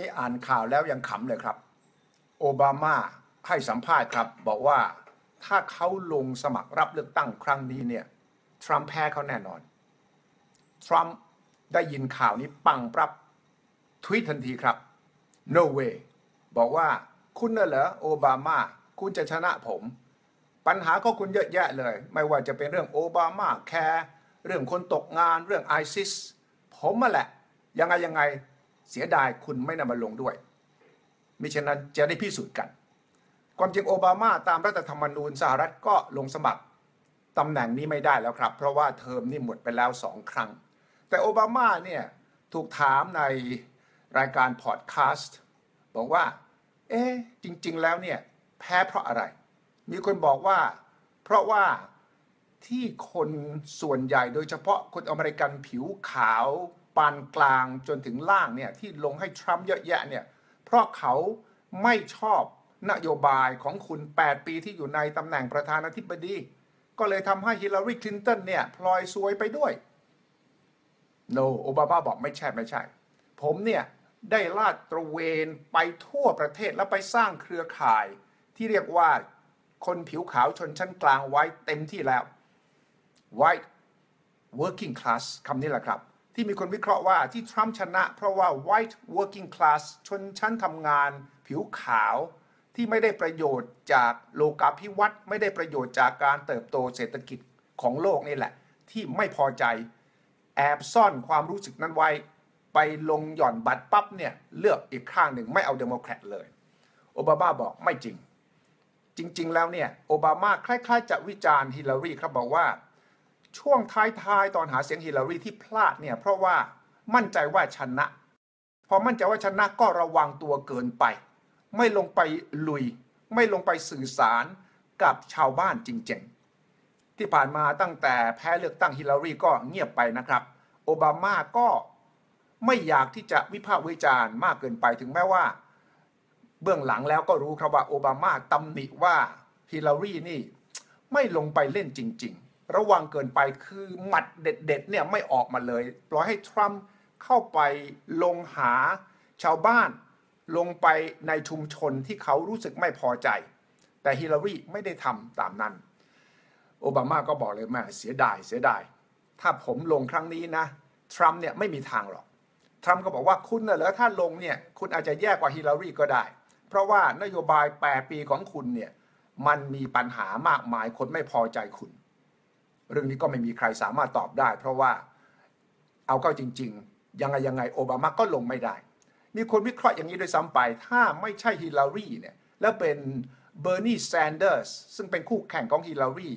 นี่อ่านข่าวแล้วยังขำเลยครับ โอบามาให้สัมภาษณ์ครับ บอกว่าถ้าเขาลงสมัครรับเลือกตั้งครั้งนี้เนี่ยทรัมป์แพ้เขาแน่นอน ทรัมป์ได้ยินข่าวนี้ปังปรับทวีตทันทีครับ no way บอกว่าคุณน่ะเหรอโอบามา คุณจะชนะผม ปัญหาก็คุณเยอะแยะเลย ไม่ว่าจะเป็นเรื่องโอบามาแคร์เรื่องคนตกงานเรื่องไอซิสผมมาแหละ ยังไงยังไง เสียดายคุณไม่นำมาลงด้วยมิฉะนั้นจะได้พิสูจน์กัน ความจริงโอบามาตามรัฐธรรมนูญสหรัฐก็ลงสมัครตำแหน่งนี้ไม่ได้แล้วครับ เพราะว่าเทอมนี่หมดไปแล้วสองครั้ง แต่โอบามาเนี่ยถูกถามในรายการพอดแคสต์บอกว่า เอ๊ะจริง ๆ แล้วเนี่ยแพ้เพราะอะไร มีคนบอกว่า เพราะว่าที่คนส่วนใหญ่โดยเฉพาะคนอเมริกันผิวขาว ปานกลางจนถึงล่างเนี่ยที่ลงให้ทรัมป์เยอะแยะเนี่ยเพราะเขาไม่ชอบนโยบายของคุณ 8 ปีที่อยู่ในตำแหน่งประธานาธิบดี ก็เลยทำให้ฮิลลารีคลินตันเนี่ยพลอยซวยไปด้วย no โอบามาบอกไม่ใช่ไม่ใช่ ผมเนี่ยได้ลาดตระเวนไปทั่วประเทศแล้วไปสร้างเครือข่ายที่เรียกว่าคนผิวขาวชนชั้นกลางไว้เต็มที่แล้ว white working class คำนี้แหละครับ ที่มีคนวิเคราะห์ว่าที่ทรัมป์ชนะ เพราะว่า white working class ชนชั้นทำงาน ผิวขาว ที่ไม่ได้ประโยชน์จากโลกาภิวัตน์ไม่ได้ประโยชน์จากการเติบโตเศรษฐกิจของโลกนี่แหละ ที่ไม่พอใจ แอบซ่อนความรู้สึกนั้นไว้ ไปลงหย่อนบัตรปั๊บเนี่ย เลือกอีกข้างหนึ่งไม่เอาเดโมแครตเลย โอบามาบอกไม่จริง จริง ๆ แล้วเนี่ยโอบามาคล้าย ๆ จะวิจารณ์ฮิลลารีครับบอกว่า ช่วงท้ายๆ ตอนหาเสียงฮิลลารีที่พลาดเนี่ยเพราะว่ามั่นใจว่าชนะ พอมั่นใจว่าชนะก็ระวังตัวเกินไป ไม่ลงไปลุย ไม่ลงไปสื่อสารกับชาวบ้านจริง ๆ ที่ผ่านมาตั้งแต่แพ้เลือกตั้งฮิลลารีก็เงียบไปนะครับ โอบามาก็ไม่อยากที่จะวิพากษ์วิจารณ์มากเกินไปถึงแม้ว่า เบื้องหลังแล้วก็รู้ครับว่าโอบามาตำหนิว่าฮิลลารีนี่ไม่ลงไปเล่นจริง ๆ ระวังเกินไปคือหมัดเด็ดๆเนี่ยไม่ออกมาเลยปล่อยให้ทรัมป์เข้าไปลงหาชาวบ้าน ลงไปในชุมชนที่เขารู้สึกไม่พอใจ แต่ฮิลลารีไม่ได้ทำตามนั้น โอบามาก็บอกเลยแม่เสียดายเสียดาย ถ้าผมลงครั้งนี้นะทรัมป์เนี่ยไม่มีทางหรอกทรัมป์ก็บอกว่าคุณน่ะเหรอถ้าลงเนี่ยคุณอาจจะแย่กว่าฮิลลารีก็ได้ เพราะว่านโยบาย 8 ปีของคุณเนี่ยมันมีปัญหามากมายคนไม่พอใจคุณ เรื่องนี้ก็ไม่มีใครสามารถตอบได้ เพราะว่าเอาเข้าจริง ๆ ยังไงยังไงโอบามาก็ลงไม่ได้ มีคนวิเคราะห์อย่างนี้โดยซ้ำไป ถ้าไม่ใช่ฮิลลารีเนี่ยแล้วเป็นเบอร์นีแซนเดอร์สซึ่งเป็นคู่แข่งของฮิลลารี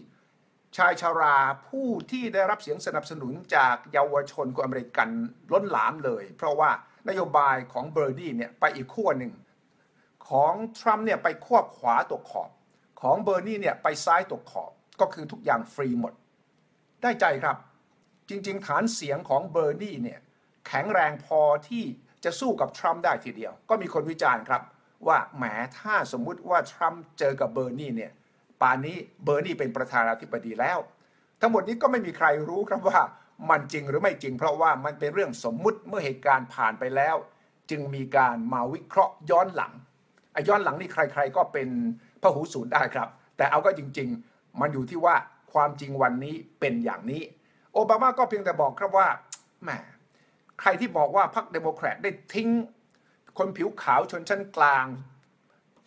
ชายชาราผู้ที่ได้รับเสียงสนับสนุนจากเยาวชนคนอเมริกันล้นหลามเลย เพราะว่านโยบายของเบอร์นีเนี่ยไปอีกขั้วหนึ่ง ของทรัมป์เนี่ยไปขั้วขวาตกขอบ ของเบอร์นีเนี่ยไปซ้ายตกขอบก็คือทุกอย่างฟรีหมด ได้ใจครับ จริง ๆ ฐานเสียงของเบอร์นีเนี่ยแข็งแรงพอที่จะสู้กับทรัมป์ได้ทีเดียว ก็มีคนวิจารณ์ครับ ว่าแหมถ้าสมมุติว่าทรัมป์เจอกับเบอร์นีเนี่ยป่านนี้เบอร์นีเป็นประธานาธิบดีแล้ว ทั้งหมดนี้ก็ไม่มีใครรู้ครับว่ามันจริงหรือไม่จริง เพราะว่ามันเป็นเรื่องสมมุติเมื่อเหตุการณ์ผ่านไปแล้ว จึงมีการมาวิเคราะห์ย้อนหลังไอ้ย้อนหลังนี่ใคร ๆ ก็เป็นพหูสูตรได้ครับ แต่เอาก็จริง ๆ มันอยู่ที่ว่า ความจริงวันนี้เป็นอย่างนี้ โอบามาก็เพียงแต่บอกครับว่าแหมใครที่บอกว่าพรรคเดโมแครตได้ทิ้ง คนผิวขาวชนชั้นกลาง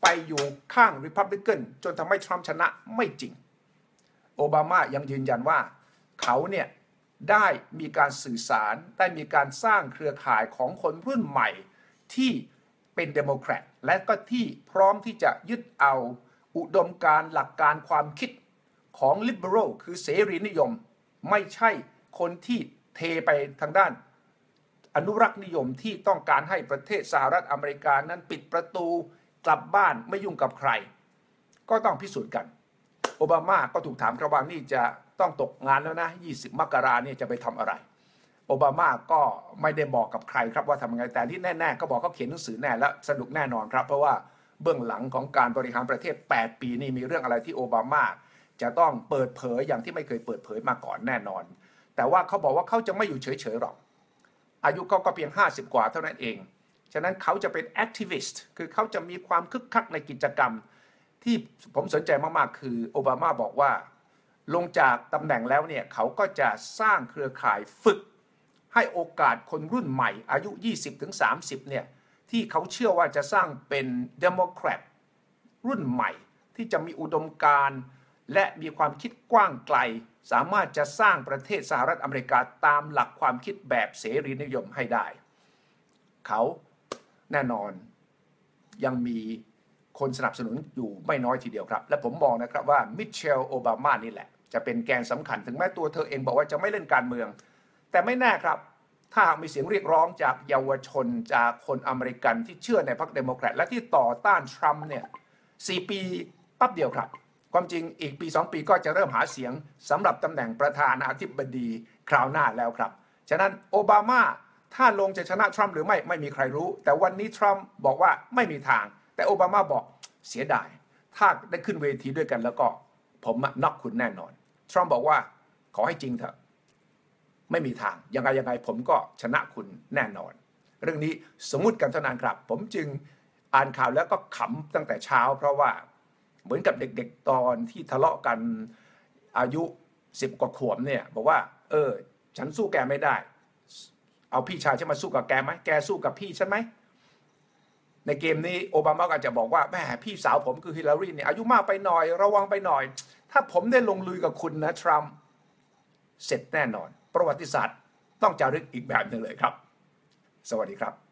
ไปอยู่ข้างริพับลิกันจนทำให้ทรัมป์ชนะไม่จริง โอบามายังยืนยันว่า เขาเนี่ยได้มีการสื่อสารได้มีการสร้างเครือข่ายของคนรุ่นใหม่ที่เป็นเดโมแครตและก็ที่พร้อมที่จะยึดเอาอุดมการหลักการความคิด ของ liberal คือเสรีนิยม ไม่ใช่คนที่เทไปทางด้าน อนุรักษ์นิยมที่ต้องการให้ประเทศสหรัฐอเมริกานั้นปิดประตูกลับบ้านไม่ยุ่งกับใคร ก็ต้องพิสูจน์กัน โอบามาก็ถูกถามครับว่านี่จะต้องตกงานแล้วนะ 20 มกราเนี่ยจะไปทำอะไร โอบามาก็ไม่ได้บอกกับใครครับว่าทำยังไงแต่ที่แน่ๆก็บอกเขาเขียนหนังสือแน่และสนุกแน่นอนครับ เพราะว่าเบื้องหลังของการบริหารประเทศ 8 ปีนี่มีเรื่องอะไรที่โอบามา จะต้องเปิดเผยอย่างที่ไม่เคยเปิดเผยมาก่อนแน่นอน แต่ว่าเขาบอกว่าเขาจะไม่อยู่เฉยๆหรอก อายุเขาก็เพียง 50 กว่าเท่านั้นเอง ฉะนั้นเขาจะเป็นแอคทิวิสต์คือเขาจะมีความคึกคักในกิจกรรม ที่ผมสนใจมากๆ คือโอบามาบอกว่า ลงจากตำแหน่งแล้วเนี่ยเขาก็จะสร้างเครือข่ายฝึก ให้โอกาสคนรุ่นใหม่ อายุ 20-30เนี่ยที่เขาเชื่อว่าจะสร้างเป็นเดโมแครตรุ่นใหม่ที่จะมีอุดมการณ์ และมีความคิดกว้างไกล สามารถจะสร้างประเทศสหรัฐอเมริกาตามหลักความคิดแบบเสรีนิยมให้ได้ เขาแน่นอนยังมีคนสนับสนุนอยู่ไม่น้อยทีเดียวครับ และผมมองนะครับว่ามิเชลโอบามานี่แหละ จะเป็นแกนสำคัญถึงแม้ตัวเธอเองบอกว่าจะไม่เล่นการเมือง แต่ไม่แน่ครับ ถ้าหากมีเสียงเรียกร้องจากเยาวชนจากคนอเมริกันที่เชื่อในพรรคเดโมแครตและที่ต่อต้านทรัมป์เนี่ยสี่ปีปั๊บเดียวครับ ความจริงอีกปีสองปีก็จะเริ่มหาเสียงสำหรับตำแหน่งประธานาธิบดีคราวหน้าแล้วครับ ฉะนั้นโอบามาถ้าลงจะชนะทรัมป์หรือไม่ไม่มีใครรู้ แต่วันนี้ทรัมป์บอกว่าไม่มีทาง แต่โอบามาบอกเสียดาย ถ้าได้ขึ้นเวทีด้วยกันแล้วก็ ผมน็อกคุณแน่นอน ทรัมป์บอกว่าขอให้จริงเถอะ ไม่มีทาง ยังไงยังไงผมก็ชนะคุณแน่นอน เรื่องนี้สมมุติกันเท่านั้นครับ ผมจึงอ่านข่าวแล้วก็ขำตั้งแต่เช้า เพราะว่า เหมือนกับเด็กๆตอนที่ทะเลาะกันอายุสิบกว่าขวบเนี่ยบอกว่า เออ ฉันสู้แกไม่ได้ เอาพี่ชายฉันมาสู้กับแกไหมแกสู้กับพี่ฉันไหมในเกมนี้โอบามาก็อาจจะบอกว่าแม่พี่สาวผมคือฮิลลารีเนี่ยอายุมากไปหน่อย ระวังไปหน่อย ถ้าผมได้ลงลุยกับคุณนะทรัมป์เสร็จแน่นอน ประวัติศาสตร์ต้องจารึกอีกแบบหนึ่งเลยครับ สวัสดีครับ